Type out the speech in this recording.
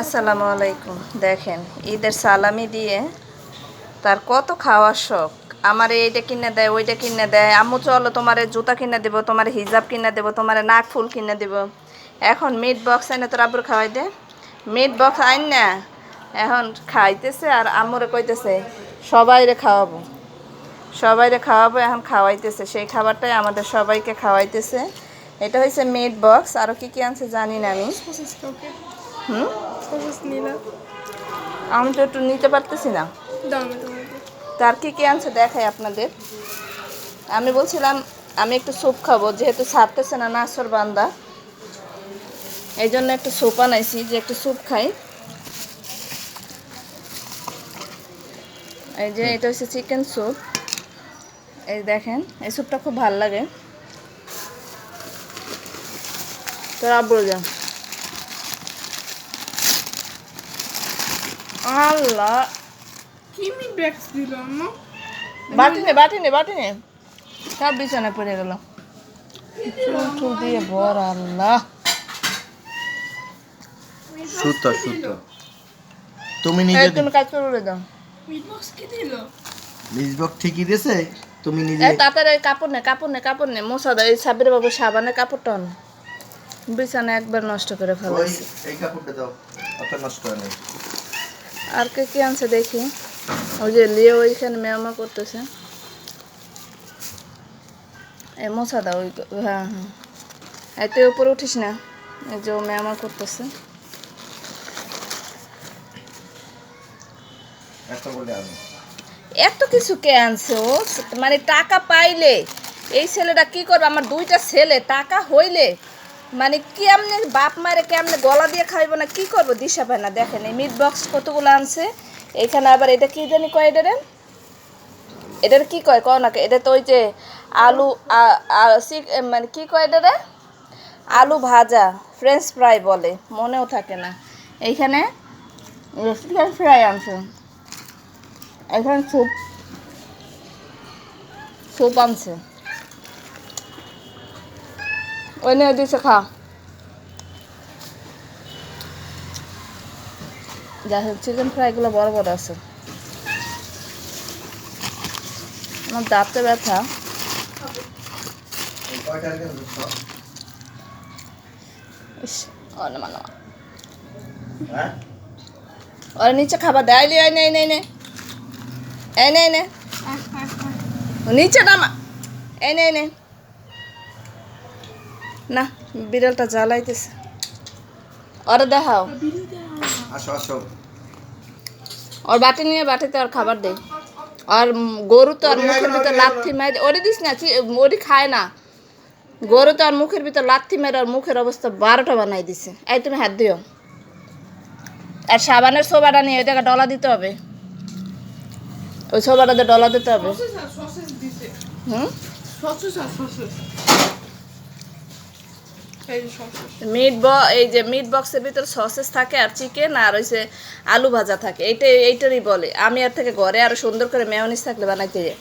আসসালামু আলাইকুম। দেখেন, ঈদের সালামি দিয়ে তার কত খাওয়ার শখ। আমার এইটা কিনে দেয়, ওইটা কিনে দেয়। আম্মু, চলো, তোমার জুতা কিনে দেবো, তোমার হিজাব কিনে দেবো, তোমার নাক ফুল কিনে দেবো। এখন মিট বক্স আইনে তোর আব্বুর খাওয়াই দে। মিট বক্স আইন না, এখন খাইতেছে আর আম্মুরে কইতেছে, সবাইরে খাওয়াবো। সবাইরে খাওয়াবো, এখন খাওয়াইতেছে। সেই খাবারটাই আমাদের সবাইকে খাওয়াইতেছে। এটা হয়েছে মিট বক্স আরও কি কি আনছে জানি না আমি। হুম? আমি তো একটু নিতে পারতেছি না। তার কি কি আনছে দেখাই আপনাদের। আমি বলছিলাম আমি একটু স্যুপ খাব যেহেতু ছাড়তেছে না নাসর বান্দা। এই জন্য একটু স্যুপ আনাইছি যে একটু স্যুপ খাই। এই যে এটা হচ্ছে চিকেন স্যুপ এই দেখেন এই স্যুপটা খুব ভালো লাগে। তোর আব্বুর যা। আল্লাহ। কি মি ব্যাগস দিল আম্মা? বাটি নে বাটি নে বাটি নে সব বিছানায় পড়ে গেল। চুল দিয়ে বর আল্লাহ। সুতো সুতো। তুমি নিজে তুমি কাজ করে দাও। মিটবক্স কি দিল? ঠিকই দিয়েছে তুমি নিজে এই তাড়াতাড়ি কাপড় নে কাপড় নে কাপড় নে। দাও এই সাবির বাবু সাবানের কাপড়টা আনো। বিছানা একবার নষ্ট করে ওই ফেলাইছে। এই কাপড়টা দাও অত নষ্ট করে নেই আর কে কি আনছে দেখি। ওই যে লিয়ে ওইখানে মেয়ামা করতেছে। এই মশা দাও ওই হ্যাঁ হ্যাঁ। এই তুই উপরে উঠিস না। এই যে ও মেয়ামা করতেছে। এত এত কিছু কে আনছে ও? মানে টাকা পাইলে এই ছেলেটা কি করবে? আমার দুইটা ছেলে টাকা হইলে মানে কেমনে বাপ মারে কেমনে গলা দিয়ে খাইব না, কি করব? দিশা পায় না, দেখেন, এই মিট বক্স কতগুলো আনছে, এখানে আবার এটা কি জানি কয় এটারে? এটার কি কয়? কয় না, এটা তো ওই যে আলু মানে কি কয় এটারে? আলু ভাজা ফ্রেঞ্চ ফ্রাই বলে, মনেও থাকে না। এইখানে চিকেন ফ্রাই আনছে। এখানে স্যুপ স্যুপ আনছে। ওই নিয়ে দিছে খা। যাই হোক চিকেন ফ্রাইগুলো বড় বড় আছে। আমার দাঁতে ব্যথা। মানে হ্যাঁ? ওর নিচে খাবার দেয় এই নে এই নে এই নে নিচে নামা। এই নে নে। না বিড়ালটা জ্বালাইতেছে। ওরে দেখাও। আসো আসো। ওর বাটি নিয়ে বাটিতে আর খাবার দেই। আর গরু তো আর মুখের ভিতর লাথি মারি ওরে দিস না ওরি খায় না। গরু তো আর মুখের ভিতর লাথি মেরে আর মুখের অবস্থা বারোটা বানাই দিছে। এই তুমি হাত দিও। আর সাবানের সোবাটা নিয়ে ওইটাকে ডলা দিতে হবে। ওই সোবাটাতে ডলা দিতে হবে। সসেস আর সসেস দিছে। হুম সসেস আর সসেস এই যে সসেস মিট এই যে মিট বক্সের ভিতর সসেস থাকে আর চিকেন আর হইছে আলু ভাজা থাকে। এইটা এইটারই বলে। আমি আর থেকে ঘরে আরও সুন্দর করে মেয়নিস থাকলে বানাইতে যাই।